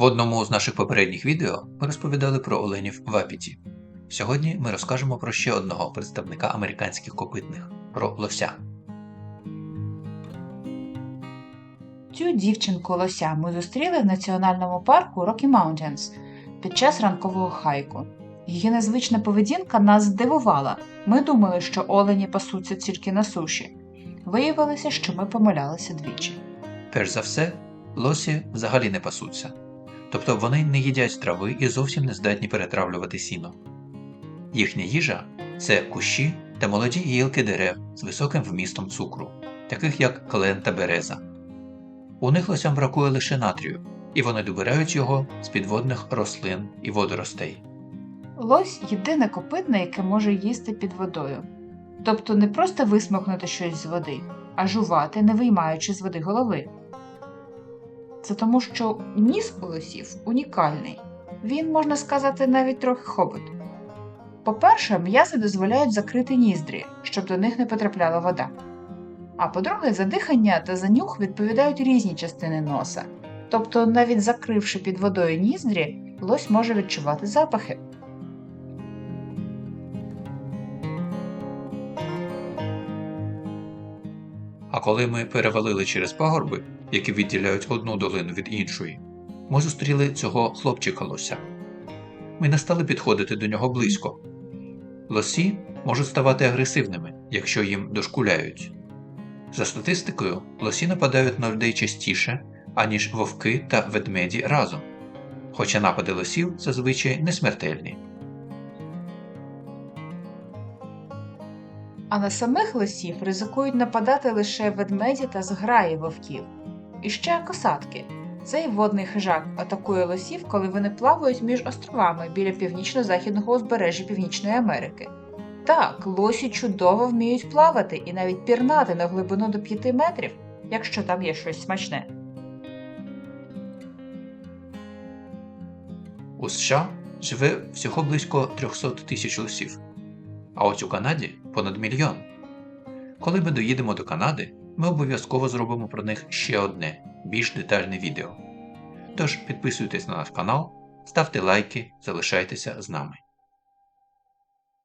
В одному з наших попередніх відео ми розповідали про оленів в Апіті. Сьогодні ми розкажемо про ще одного представника американських копитних про лося. Цю дівчинку лося ми зустріли в національному парку Rocky Mountains під час ранкового хайку. Її незвична поведінка нас здивувала. Ми думали, що олені пасуться тільки на суші. Виявилося, що ми помилялися двічі. Перш за все, лосі взагалі не пасуться, тобто вони не їдять трави і зовсім не здатні перетравлювати сіно. Їхня їжа це кущі та молоді гілки дерев з високим вмістом цукру, таких як клен та береза. У них лосям бракує лише натрію, і вони добирають його з підводних рослин і водоростей. Лось єдине копитне, яке може їсти під водою. Тобто не просто висмокнути щось з води, а жувати, не виймаючи з води голови. Це тому, що ніс у лисів унікальний. Він, можна сказати, навіть трохи хобот. По-перше, м'язи дозволяють закрити ніздрі, щоб до них не потрапляла вода. А по-друге, за дихання та за нюх відповідають різні частини носа. Тобто, навіть закривши під водою ніздрі, лось може відчувати запахи. А коли ми перевалили через пагорби, які відділяють одну долину від іншої, ми зустріли цього хлопчика лося. Ми не стали підходити до нього близько. Лосі можуть ставати агресивними, якщо їм дошкуляють. За статистикою, лосі нападають на людей частіше, аніж вовки та ведмеді разом, хоча напади лосів зазвичай не смертельні. А на самих лосів ризикують нападати лише ведмеді та зграї вовків. І ще косатки. Цей водний хижак атакує лосів, коли вони плавають між островами біля північно-західного узбережжя Північної Америки. Так, лосі чудово вміють плавати і навіть пірнати на глибину до 5 метрів, якщо там є щось смачне. У США живе всього близько 300 тисяч лосів, а ось у Канаді понад мільйон. Коли ми доїдемо до Канади, ми обов'язково зробимо про них ще одне, більш детальне відео. Тож підписуйтесь на наш канал, ставте лайки, залишайтеся з нами.